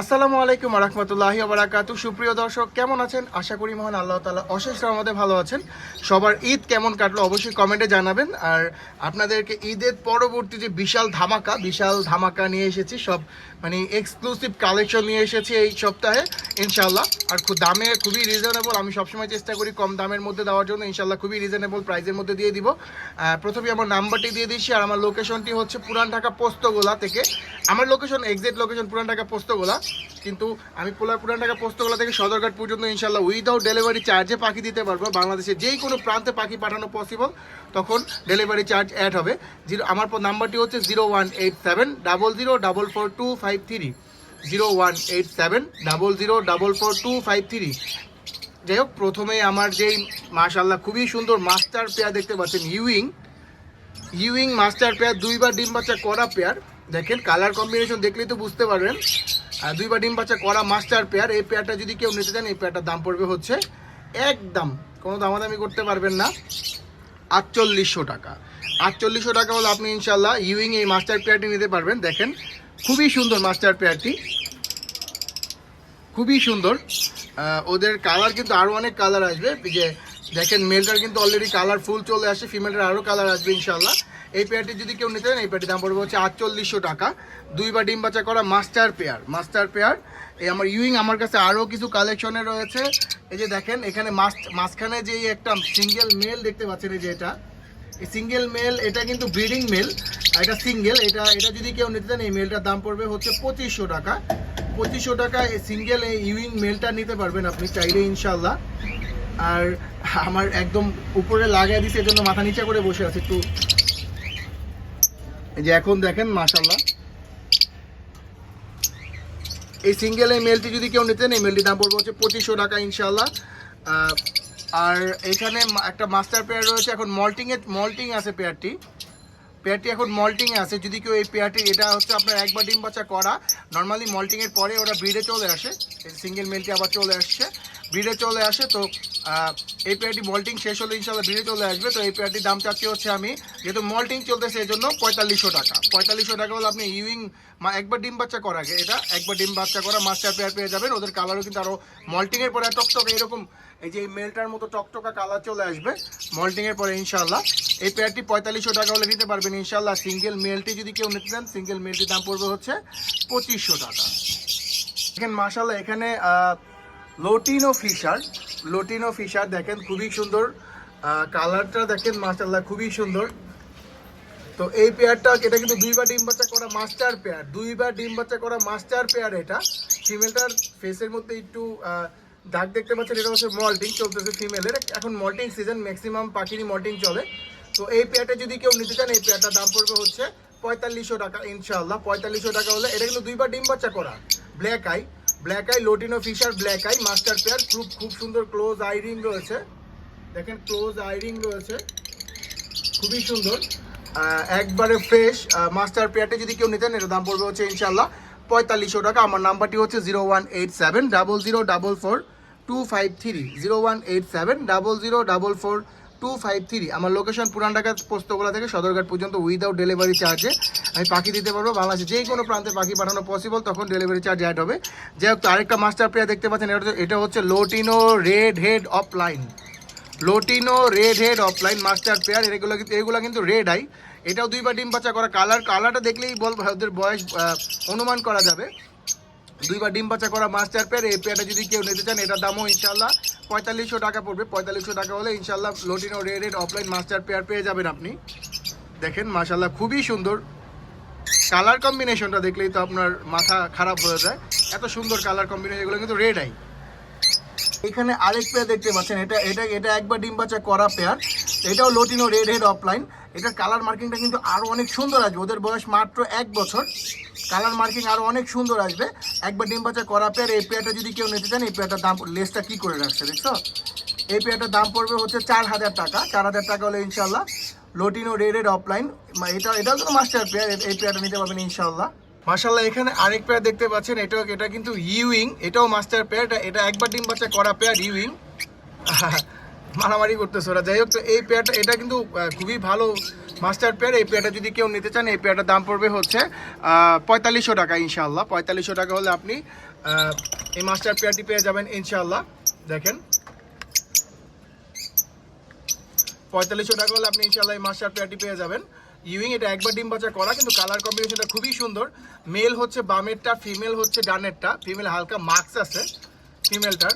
আসসালামু আলাইকুম রহমতুল্লাহি বারাকাতু সুপ্রিয় দর্শক, কেমন আছেন? আশা করি মহান আল্লাহ তালা অশেষ রহমতে ভালো আছেন। সবার ঈদ কেমন কাটলো অবশ্যই কমেন্টে জানাবেন। আর আপনাদেরকে ঈদের পরবর্তী যে বিশাল ধামাকা বিশাল ধামাকা নিয়ে এসেছি, সব মানে এক্সক্লুসিভ কালেকশন নিয়ে এসেছি এই সপ্তাহে ইনশাল্লাহ আর খুব দামে খুবই রিজনেবল আমি সবসময় চেষ্টা করি কম দামের মধ্যে দেওয়ার জন্য ইনশাল্লাহ খুবই রিজনেবল প্রাইসের মধ্যে দিয়ে দিব। প্রথমে আমার নাম্বারটি দিয়ে দিচ্ছি, আর আমার লোকেশনটি হচ্ছে পুরান ঢাকা পোস্তগোলা থেকে। আমার location exact location Puran Dhaka Postogola. কিন্তু আমি পোলা পুরান ঢাকা পোস্তগোলা থেকে সদরঘাট পর্যন্ত ইনশাল্লাহ উইদাউট ডেলিভারি চার্জে পাখি দিতে পারব। বাংলাদেশে যেই কোনো প্রান্তে পাখি পাঠানো পসিবল তখন ডেলিভারি চার্জ অ্যাড হবে। জিরো আমার নাম্বারটি হচ্ছে zero one eight seven double zero double four two five three zero one eight seven double zero double four two five three যাই হোক প্রথমে আমার যেই মাশাল্লাহ খুবই সুন্দর মাস্টার পেয়ার দেখতে পাচ্ছেন ইউইং ইউইং মাস্টার পেয়ার দুইবার ডিম বাচ্চা করা পেয়ার দেখেন কালার কম্বিনেশন দেখলেই তো বুঝতে পারবেন। দুইবার ডিম বাচ্চা করা মাস্টার পেয়ার, এই পেয়ারটা যদি কেউ নিতে চান, এই পেয়ারটার দাম পড়বে হচ্ছে একদম, কোনো দামাদামি করতে পারবেন না, আটচল্লিশশো টাকা। আটচল্লিশশো টাকা হলে আপনি ইনশাল্লাহ ইউইং এই মাস্টার পেয়ারটি নিতে পারবেন। দেখেন, খুবই সুন্দর মাস্টার পেয়ারটি। খুবই সুন্দর। ওদের কালার কিন্তু আরও অনেক কালার আসবে। যে দেখেন, মেলটার কিন্তু অলরেডি কালার ফুল চলে আসে, ফিমেলটার আরও কালার আসবে ইনশাল্লাহ এই পেয়ারটি যদি কেউ নিতে চান, এই পেয়ারটির দাম পড়বে হচ্ছে আটচল্লিশশো টাকা। দুইবার ডিম বাচ্চা করা মাস্টার পেয়ার মাস্টার পেয়ার। এই আমার ইউইং আমার কাছে আরও কিছু কালেকশনে রয়েছে। এই যে দেখেন, এখানে মাস, মাঝখানে যে একটা সিঙ্গেল মেল দেখতে পাচ্ছেন, এই যে এটা। এই সিঙ্গেল মেল, এটা কিন্তু ব্রিডিং মেল এটা সিঙ্গেল, এটা এটা যদি কেউ নিতে চান, এই মেলটার দাম পড়বে হচ্ছে পঁচিশশো টাকা। পঁচিশশো টাকা এই সিঙ্গেল এই ইউইং মেলটা নিতে পারবেন আপনি চাইলে ইনশাল্লাহ আর আমার একদম উপরে লাগাই দিছে, এজন্য মাথা নিচে করে বসে আছে, একটু এই যে এখন দেখেন মাশাল্লাহ এই সিঙ্গেল এই মেলটি যদি কেউ নিতেন এই মেলটির দাম পড়বে হচ্ছে পঁচিশশো টাকা ইনশাল্লাহ আর এখানে একটা মাস্টার পেয়ার রয়েছে। এখন মল্টিংয়ের মল্টিং আছে পেয়ারটি পেয়ারটি এখন মল্টিং এ আছে। যদি কেউ এই পেয়ারটি, এটা হচ্ছে আপনার একবার ডিম বাচ্চা করা। নর্মালি মল্টিং এর পরে ওরা ব্রিডে চলে আসে। সিঙ্গেল মেলটি আবার চলে আসছে। ব্রিডে চলে আসে তো এই পেয়ারটি মল্টিং শেষ হলে ইনশাল্লাহ ব্রিডে চলে আসবে। তো এই পেয়ারটির দাম চাচ্ছি হচ্ছে আমি, যেহেতু মল্টিং চলতেছে এই জন্য পঁয়তাল্লিশশো টাকা। পঁয়তাল্লিশশো টাকা হলে আপনি ইউইং একবার ডিম বাচ্চা করা আগে, এটা একবার ডিম বাচ্চা করা মাস্টার পেয়ার পেয়ে যাবেন। ওদের কালারও কিন্তু আরও মল্টিং এর পরে টকটক এরকম এই যে এই মেলটার মতো টকটকা কালার চলে আসবে। মল্টিং এর পরে ইনশাল্লাহ এই পেয়ারটি পঁয়তাল্লিশশো টাকা হলে নিতে পারবেন ইনশাল্লাহ সিঙ্গেল মেলটি যদি কেউ নিতে চান সিঙ্গেল মেলটির দাম পড়বে হচ্ছে পঁচিশশো টাকা। দেখেন মাশাল্লাহ এখানে লোটিনো ফিশার লোটিনো ফিশার দেখেন, খুবই সুন্দর কালারটা দেখেন মাশাল্লাহ খুবই সুন্দর। তো এই পেয়ারটা এটা কিন্তু দুইবার ডিম বাচ্চা করা মাস্টার পেয়ার দুইবার ডিম বাচ্চা করা মাস্টার পেয়ার এটা। ফিমেলটার ফেসের মধ্যে একটু দাগ দেখতে পাচ্ছেন, এটা হচ্ছে মল্টিং চলতেছে ফিমেলের এখন মল্টিং সিজন ম্যাক্সিমাম পাখিরই মল্টিং চলে। তো এই পেয়ারটা যদি কেউ নিতে চান, এই পেয়ারটার দাম পড়বে হচ্ছে পঁয়তাল্লিশশো টাকা ইনশাল্লাহ পঁয়তাল্লিশশো টাকা হলে এটা কিন্তু দুইবার ডিম বাচ্চা করা। Black eye black eye lutino fisher black eye master pair খুব খুব সুন্দর ক্লোজ আইরিং রয়েছে। দেখেন ক্লোজ আইরিং রয়েছে। খুবই সুন্দর। একবারে ফ্রেশ মাস্টার পেয়ারটা যদি কেউ নিতেন এটার দাম পড়বে হচ্ছে ইনশাল্লাহ পঁয়তাল্লিশশো টাকা। আমার নাম্বারটি হচ্ছে zero one eight seven double zero double four two five three. Zero one eight seven double zero double four two five three. আমার লোকেশন পুরান ঢাকা পোস্তগোলা থেকে সদরঘাট পর্যন্ত উইদাউট ডেলিভারি চার্জে আমি পাখি দিতে পারব। বাংলাদেশে যে কোনো প্রান্তে পাখি পাঠানো পসিবল তখন ডেলিভারি চার্জ অ্যাড হবে। যাই হোক, আরেকটা মাস্টার পেয়ার দেখতে পাচ্ছেন। এটা হচ্ছে- lutino red head opaline lutino red head opaline master pair এগুলো কিন্তু এগুলো কিন্তু রেড আই এটাও দুইবার ডিম বাচ্চা করা। কালার কালারটা দেখলেই বল ওদের বয়স অনুমান করা যাবে। দুইবার ডিম বাচ্চা করা মাস্টার পেয়ার এই পেয়ারটা যদি কেউ নিতে চান, এটার দামও ইনশাল্লাহ পঁয়তাল্লিশশো টাকা পড়বে। পঁয়তাল্লিশশো টাকা হলে ইনশাল্লাহ lutino red head opaline master pair পেয়ে যাবেন আপনি। দেখেন, মাশাল্লাহ খুবই সুন্দর। কালার কম্বিনেশনটা দেখলেই তো আপনার মাথা খারাপ হয়ে যায়। এত সুন্দর কালার কম্বিনেশন এগুলো কিন্তু রেড আই এখানে আরেক পেয়ার দেখতে পাচ্ছেন, এটা এটা এটা একবার ডিম বাচ্চা করা পেয়ার এটাও লোটিনো রেড হেড অফলাইন এটার কালার মার্কিংটা কিন্তু আরও অনেক সুন্দর আসবে। ওদের বয়স মাত্র এক বছর। কালার মার্কিং আরও অনেক সুন্দর আসবে। একবার ডিম বাচ্চা করা পেয়ার, এই পেয়ারটা যদি কেউ নিতে চান, এই পেয়ারটার দাম, লেসটা কী করে রাখছে দেখছ? এই পেয়ারটার দাম পড়বে হচ্ছে চার হাজার টাকা। চার হাজার টাকা হলে ইনশাল্লাহ লোটিনো রেড হেড অফলাইন এটা, এটাও কিন্তু মাস্টার পেয়ার এই পেয়ারটা নিতে পারবেন ইনশাল্লাহ মাশাল্লাহ এখানে আরেক পেয়ার দেখতে পাচ্ছেন, এটা এটা কিন্তু ইউইং এটাও মাস্টার পেয়ার, এটা একবার ডিম বাচ্চা করা পেয়ার ইউইং মারামারি করতেছে ওরা। যাই হোক, তো এই পেয়ারটা এটা কিন্তু খুবই ভালো মাস্টার পেয়ার। এই পেয়ারটা যদি কেউ নিতে চান, এই পেয়ারটার দাম পড়বে হচ্ছে পঁয়তাল্লিশশো টাকা ইনশাল্লাহ পঁয়তাল্লিশশো টাকা হলে আপনি এই মাস্টার পেয়ারটি পেয়ে যাবেন ইনশাল্লাহ দেখেন। পঁয়তাল্লিশশো টাকা হলে আপনি ইনশাল্লাহ এই মাস্টার পেয়ারটি পেয়ে যাবেন। ইউইং এটা একবার ডিম বাচ্চা করা, কিন্তু কালার কম্বিনেশনটা খুবই সুন্দর। মেল হচ্ছে বামেরটা ফিমেল হচ্ছে ডানেরটা। ফিমেল হালকা মার্কস আছে ফিমেলটার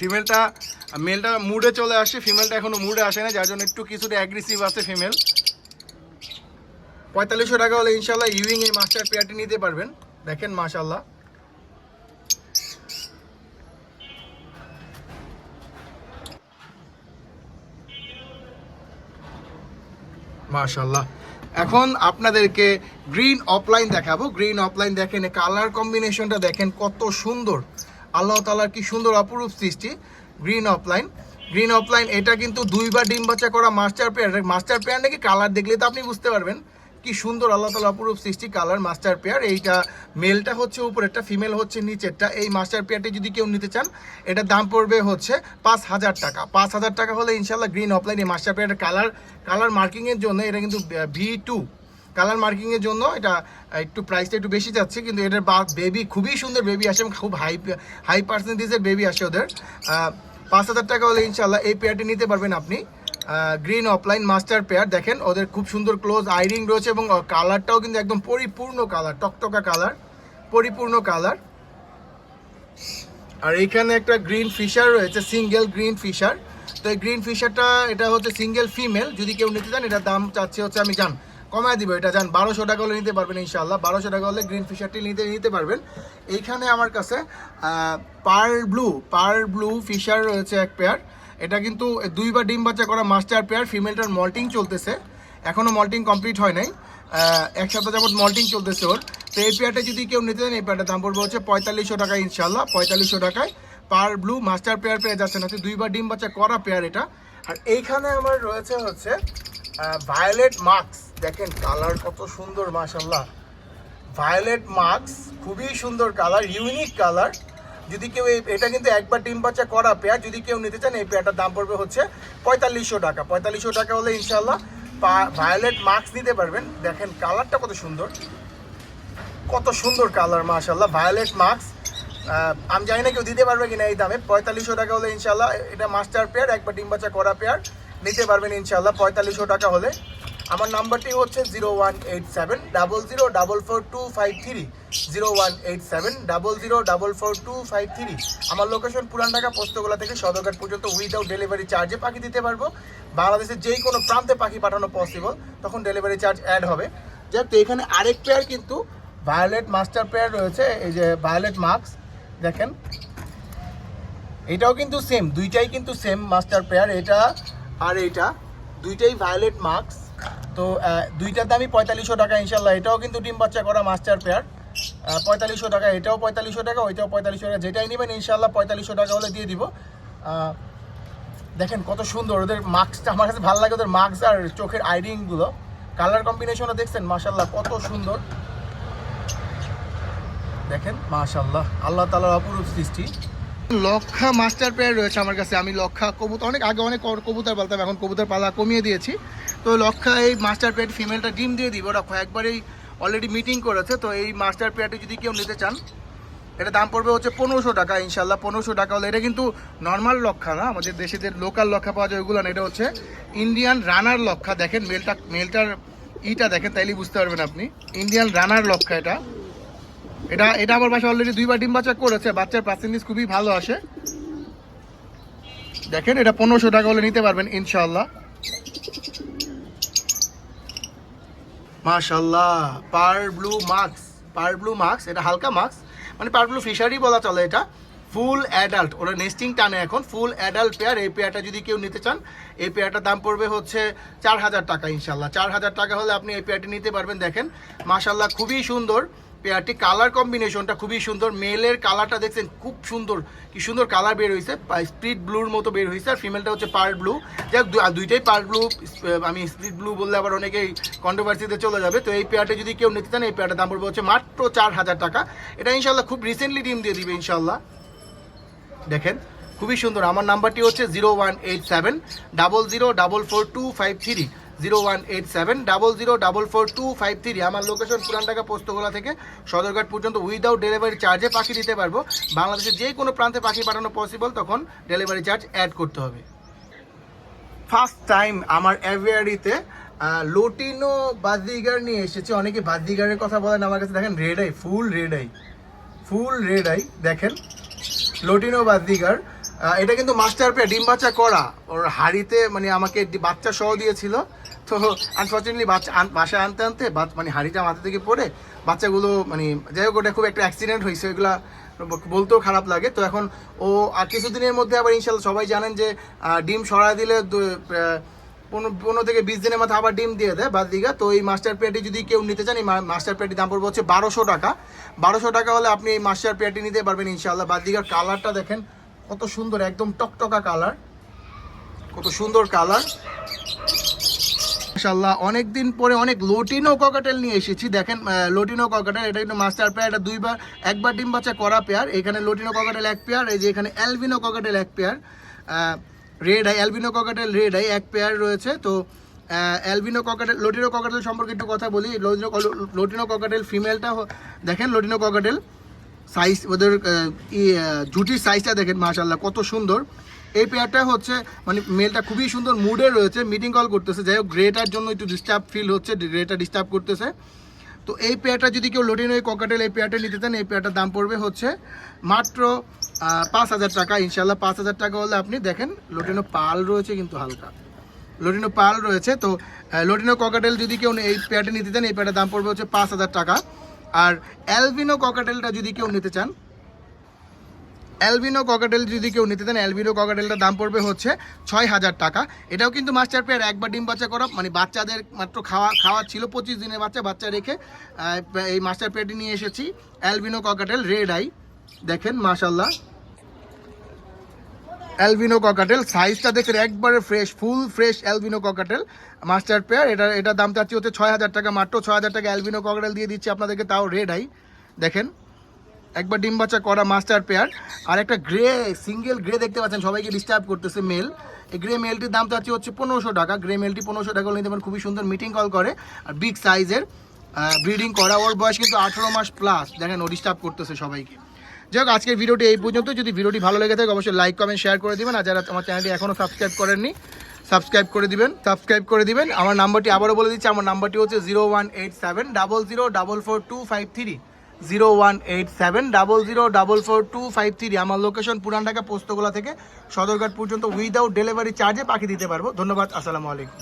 ফিমেলটা মেলটা মুডে চলে আসছে ফিমেলটা এখনও মুডে আসে না, যার জন্য একটু কিছুটা অ্যাগ্রেসিভ আছে ফিমেল পঁয়তাল্লিশশো টাকা হলে ইনশাল্লাহ ইউইং এই মাস্টার পেয়ারটি নিতে পারবেন। দেখেন মাশাল্লাহ মাশাল্লাহ এখন আপনাদেরকে গ্রিন অফলাইন দেখাবো। গ্রিন অফলাইন দেখেন কালার কম্বিনেশনটা দেখেন কত সুন্দর। আল্লাহ তালার কি সুন্দর অপরূপ সৃষ্টি গ্রিন অফলাইন গ্রিন অফলাইন এটা কিন্তু দুইবার ডিম বাচ্চা করা মাস্টার পেয়ার মাস্টার পেয়ার নাকি কালার দেখলে তো আপনি বুঝতে পারবেন। কি সুন্দর আল্লাহ তালা অপরূপ সৃষ্টি কালার মাস্টার পেয়ার এইটা মেলটা হচ্ছে উপরেরটা ফিমেল হচ্ছে নিচেরটা। এই মাস্টার পেয়ারটি যদি কেউ নিতে চান, এটার দাম পড়বে হচ্ছে পাঁচ হাজার টাকা। পাঁচ হাজার টাকা হলে ইনশাল্লাহ গ্রিন অফলাইন এই মাস্টার পেয়ারের কালার কালার মার্কিংয়ের জন্য এটা কিন্তু ভি টু কালার মার্কিংয়ের জন্য এটা একটু প্রাইসটা একটু বেশি যাচ্ছে, কিন্তু এটার বেবি খুবই সুন্দর বেবি আসে খুব হাই হাই পার্সেন্টেজের বেবি আসে ওদের। পাঁচ হাজার টাকা হলে ইনশাল্লাহ এই পেয়ারটি নিতে পারবেন আপনি। গ্রিন অফলাইন মাস্টার পেয়ার দেখেন, ওদের খুব সুন্দর ক্লোজ আইরিং রয়েছে এবং কালারটাও কিন্তু একদম পরিপূর্ণ কালার টকটকা কালার পরিপূর্ণ কালার আর এইখানে একটা গ্রিন ফিশার রয়েছে সিঙ্গেল গ্রিন ফিশার তো এই গ্রিন ফিশারটা এটা হচ্ছে সিঙ্গেল ফিমেল যদি কেউ নিতে চান, এটার দাম চাচ্ছে হচ্ছে আমি জান কমায় দিব, এটা জান, বারোশো টাকা হলে নিতে পারবেন ইনশাল্লাহ বারোশো টাকা হলে গ্রিন ফিশারটি নিতে নিতে পারবেন। এইখানে আমার কাছে par blue par blue fisher রয়েছে এক পেয়ার। এটা কিন্তু দুইবার ডিম বাচ্চা করা মাস্টার পেয়ার, ফিমেলটার মল্টিং চলতেছে। এখনও মল্টিং কমপ্লিট হয় নাই। এক সপ্তাহ যাবত মল্টিং চলতেছে ওর। তো এই পেয়ারটা যদি কেউ নিতে চান, এই পেয়ারটার দাম পড়বে হচ্ছে পঁয়তাল্লিশশো টাকা ইনশাল্লাহ পঁয়তাল্লিশশো টাকায়। পার ব্লু মাস্টার পেয়ার পেয়ে যাচ্ছেন হচ্ছে দুইবার ডিম বাচ্চা করা পেয়ার এটা। আর এইখানে আমার রয়েছে হচ্ছে ভায়োলেট মার্কস দেখেন কালার কত সুন্দর মাশাল্লাহ ভায়োলেট মার্কস খুবই সুন্দর কালার ইউনিক কালার। যদি কেউ এই এটা কিন্তু একবার ডিম বাচ্চা করা পেয়ার, যদি কেউ নিতে চান, এই পেয়ারটার দাম পড়বে হচ্ছে পঁয়তাল্লিশশো টাকা। পঁয়তাল্লিশশো টাকা হলে ইনশাল্লাহ ভায়োলেট মার্কস নিতে পারবেন। দেখেন কালারটা কত সুন্দর। কত সুন্দর কালার মাশাল্লাহ ভায়োলেট মার্কস আমি জানি না কেউ দিতে পারবে কিনা এই দামে। পঁয়তাল্লিশশো টাকা হলে ইনশাল্লাহ এটা মাস্টার পেয়ার একবার ডিম বাচ্চা করা পেয়ার নিতে পারবেন ইনশাল্লাহ পঁয়তাল্লিশশো টাকা হলে আমার নাম্বারটি হচ্ছে zero one eight seven double zero double four two five three, zero one eight seven double zero double four two five three. আমার লোকেশন পুরান ঢাকা, পোস্তগোলা থেকে সদরঘাট পর্যন্ত উইদাউট ডেলিভারি চার্জে পাখি দিতে পারব। বাংলাদেশের যেই কোনো প্রান্তে পাখি পাঠানো পসিবল তখন ডেলিভারি চার্জ অ্যাড হবে। যাক, তো এখানে আরেক পেয়ার কিন্তু ভায়োলেট মাস্টার পেয়ার রয়েছে, এই যে ভায়োলেট মার্কস দেখেন। এটাও কিন্তু সেম দুইটাই কিন্তু সেম মাস্টার পেয়ার এটা আর এটা দুইটাই ভায়োলেট মার্কস তো দুইটার দামই পঁয়তাল্লিশশো টাকা ইনশাল্লাহ। এটাও কিন্তু ডিম বাচ্চা করা মাস্টার পেয়ার পঁয়তাল্লিশশো টাকা, এটাও পঁয়তাল্লিশশো টাকা, ওইটাও পঁয়তাল্লিশশো টাকা। যেটাই নেবেন ইনশাল্লাহ পঁয়তাল্লিশশো টাকা হলে দিয়ে দিব। দেখেন কত সুন্দর, ওদের মাস্কটা আমার কাছে ভালো লাগে, ওদের মাস্ক আর চোখের আইরিংগুলো কালার কম্বিনেশনও দেখছেন, মাশাল্লাহ, কত সুন্দর। দেখেন, মাশাল্লাহ, আল্লাহ তালার অপরূপ সৃষ্টি। লক্ষা মাস্টার পেয়ার রয়েছে আমার কাছে। আমি লক্ষা কবুতর, অনেক আগে অনেক কবুতর পালতাম, এখন কবুতর পালা কমিয়ে দিয়েছি। তো লক্ষা, এই মাস্টার পেয়ার ফিমেলটা ডিম দিয়ে দিব। ওরা কয়েকবারই অলরেডি মিটিং করেছে, তো এই মাস্টার পেয়ারটি যদি কেউ নিতে চান, এটা দাম পড়বে হচ্ছে পনেরোশো টাকা, ইনশাল্লাহ পনেরোশো টাকা হলে। এটা কিন্তু নর্মাল লক্ষা না, আমাদের দেশে যে লোকাল লক্ষা পাওয়া যায় ওগুলো না, এটা হচ্ছে ইন্ডিয়ান রানার লক্ষা। দেখেন মেলটা মেলটার ইটা দেখেন তাইলে বুঝতে পারবেন আপনি। ইন্ডিয়ান রানার লক্ষা এটা। এটা এটা আমার বাসায় অলরেডি দুইবার ডিম বাচ্চা করেছে, বাচ্চার পার্সেন্টেজ খুবই ভালো আসে। দেখেন, এটা পনেরোশো টাকা হলে নিতে পারবেন, ইনশাল্লাহ। মাশাল্লাহ par blue mask, par blue mask, এটা হালকা মাস্ক মানে পার ব্লু ফিশারি বলা চলে এটা, ফুল অ্যাডাল্ট, ওরা নেস্টিং টানে এখন, ফুল অ্যাডাল্ট পেয়ার, এই পেয়ারটা যদি কেউ নিতে চান, এই পেয়ারটার দাম পড়বে হচ্ছে চার হাজার টাকা ইনশাল্লাহ চার হাজার টাকা হলে আপনি এই পেয়ারটি নিতে পারবেন, দেখেন মাশাল্লাহ খুবই সুন্দর পেয়ারটি কালার কম্বিনেশনটা খুবই সুন্দর। মেলের কালারটা দেখছেন, খুব সুন্দর। কি সুন্দর কালার বের হয়েছে স্প্রিট ব্লুর মতো বের হয়েছে আর ফিমেলটা হচ্ছে পার ব্লু। যাক দুইটাই পার ব্লু আমি স্প্রিট ব্লু বললে আবার অনেকেই কন্ট্রোভার্সিতে চলে যাবে। তো এই পেয়ারটা যদি কেউ নিতে চান, এই পেয়ারটার দাম পড়বে হচ্ছে মাত্র চার হাজার টাকা। এটা ইনশাল্লাহ খুব রিসেন্টলি ডিম দিয়ে দিবে ইনশাল্লাহ। দেখেন, খুবই সুন্দর। আমার নাম্বারটি হচ্ছে zero one eight seven, double zero, double four, two five three. Zero one eight seven double zero double four two five three. আমার লোকেশন পুরান ঢাকা পোস্তগোলা থেকে সদরঘাট পর্যন্ত। উইদাউট ডেলিভারি চার্জে পাখি দিতে পারব। বাংলাদেশের যে কোনো প্রান্তে পাখি পাঠানো পসিবল তখন ডেলিভারি চার্জ অ্যাড করতে হবে। ফার্স্ট টাইম আমার অ্যাভিয়ারিতে লোটিনো বাদিগার নিয়ে এসেছি। অনেকে বাদিগারের কথা বলেন, আমার কাছে দেখেন red eye full red eye full red eye দেখেন। লোটিনো বাদিগার এটা কিন্তু মাস্টার পেয়ে ডিম বাচ্চা করা। ওর হাড়িতে মানে আমাকে বাচ্চা সহ দিয়েছিল। তো আনফর্চুনেটলি বাচ্চা বাসায় আনতে আনতে মানে হাড়িটা মাথা থেকে পড়ে বাচ্চাগুলো মানে যাই হোক, ওটা খুব একটা অ্যাক্সিডেন্ট হয়েছে এগুলা বলতেও খারাপ লাগে। তো এখন ও আর কিছুদিনের মধ্যে আবার ইনশাল্লাহ সবাই জানেন যে ডিম সরাই দিলে পনেরো পনেরো থেকে বিশ দিনের মাথায় আবার ডিম দিয়ে দেয় বাদ দিঘা তো এই মাস্টার পেয়ারটি যদি কেউ নিতে চান, এই মাস্টার পেয়ারটির দাম পড়বে হচ্ছে বারোশো টাকা। বারোশো টাকা হলে আপনি এই মাস্টার পেয়ারটি নিতে পারবেন ইনশাল্লাহ বাদ দিঘার কালারটা দেখেন, কত সুন্দর, একদম টকটকা কালার। কত সুন্দর কালার। মাশাল্লাহ অনেক দিন পরে অনেক লোটিনো ককাটেল নিয়ে এসেছি। দেখেন লোটিনো ককাটেল এটা কিন্তু মাস্টার পেয়ার এটা দুইবার, একবার ডিম বাচ্চা করা পেয়ার এখানে লোটিনো ককাটেল এক পেয়ার এই যে এখানে অ্যালবিনো ককাটেল এক pair red eye albino cockatiel red eye এক পেয়ার রয়েছে। তো অ্যালবিনো ককাটেল লোটিনো ককাটেল সম্পর্কে একটু কথা বলি। লোটিনো লোটিনো ককাটেল ফিমেলটা দেখেন, লোটিনো ককাটেল সাইজ ওদের ই জুটির সাইজটা দেখেন মাশাল্লাহ কত সুন্দর। এই পেয়ারটা হচ্ছে মানে মেলটা খুবই সুন্দর মুডে রয়েছে মিটিং কল করতেছে। যাই হোক গ্রেটার জন্য একটু ডিস্টার্ব ফিল হচ্ছে গ্রেটা ডিস্টার্ব করতেছে। তো এই পেয়ারটা যদি কেউ লোটিনো এই ককাটেল এই পেয়ারটা নিতে চান, এই পেয়ারটার দাম পড়বে হচ্ছে মাত্র পাঁচ হাজার টাকা। ইনশাল্লাহ পাঁচ হাজার টাকা হলে আপনি দেখেন লোটিনো পাল রয়েছে কিন্তু হালকা। লোটিনো পাল রয়েছে, তো লোটিনো ককাটেল যদি কেউ এই পেয়ারটা নিতে চান, এই পেয়ারটার দাম পড়বে হচ্ছে পাঁচ হাজার টাকা। আর অ্যালবিনো ককাটেলটা যদি কেউ নিতে চান অ্যালবিনো ককাটেল যদি কেউ নিতে চান অ্যালবিনো ককাটেলটার দাম পড়বে হচ্ছে ছয় হাজার টাকা। এটাও কিন্তু মাস্টার পেয়ার, একবার ডিম বাচ্চা করা মানে বাচ্চাদের মাত্র খাওয়া খাওয়া ছিল পঁচিশ দিনের বাচ্চা বাচ্চা রেখে এই মাস্টার পেয়ারটি নিয়ে এসেছি, অ্যালবিনো ককাটেল রেড আই দেখেন মাশাল্লাহ অ্যালবিনো ককাটেল সাইজটা দেখেন, একবারে fresh full fresh albino cockatiel master pair, এটা এটা দাম চাচ্ছি হচ্ছে ছয় হাজার টাকা, মাত্র ছয় হাজার টাকা অ্যালবিনো ককাটেল দিয়ে দিচ্ছি আপনাদেরকে, তাও রেড আই দেখেন। একবার ডিম বাচ্চা করা মাস্টার পেয়ার আর একটা গ্রে সিঙ্গেল গ্রে দেখতে পাচ্ছেন, সবাইকে ডিস্টার্ব করতেছে মেল এই গ্রে মেলটির দাম চাচ্ছি হচ্ছে পনেরোশো টাকা। গ্রে মেলটি পনেরোশো টাকা নিতে পারেন খুবই সুন্দর মিটিং কল করে। আর বিগ সাইজের ব্রিডিং করা। ওর বয়স কিন্তু আঠেরো মাস প্লাস দেখেন ও ডিস্টার্ব করতেছে সবাইকে। যাই হোক, আজকের ভিডিওটি এই পর্যন্ত যদি ভিডিওটি ভালো লেগে থাকে, অবশ্যই লাইক কমেন্ট শেয়ার করে দিবেন। আর যারা আমার চ্যানেলটি এখনও সাবস্ক্রাইব করেননি সাবস্ক্রাইব করে দিবেন সাবস্ক্রাইব করে দিবেন। আমার নাম্বারটি আবারও বলে দিচ্ছি। আমার নাম্বারটি হচ্ছে zero one eight seven double zero double four two five three zero one eight seven double zero double four two five three আমার লোকেশন পুরান ঢাকা পোস্তগোলা থেকে সদরঘাট পর্যন্ত উইদাউট ডেলিভারি চার্জে পাখি দিতে পারব। ধন্যবাদ, আসসালামু আলাইকুম।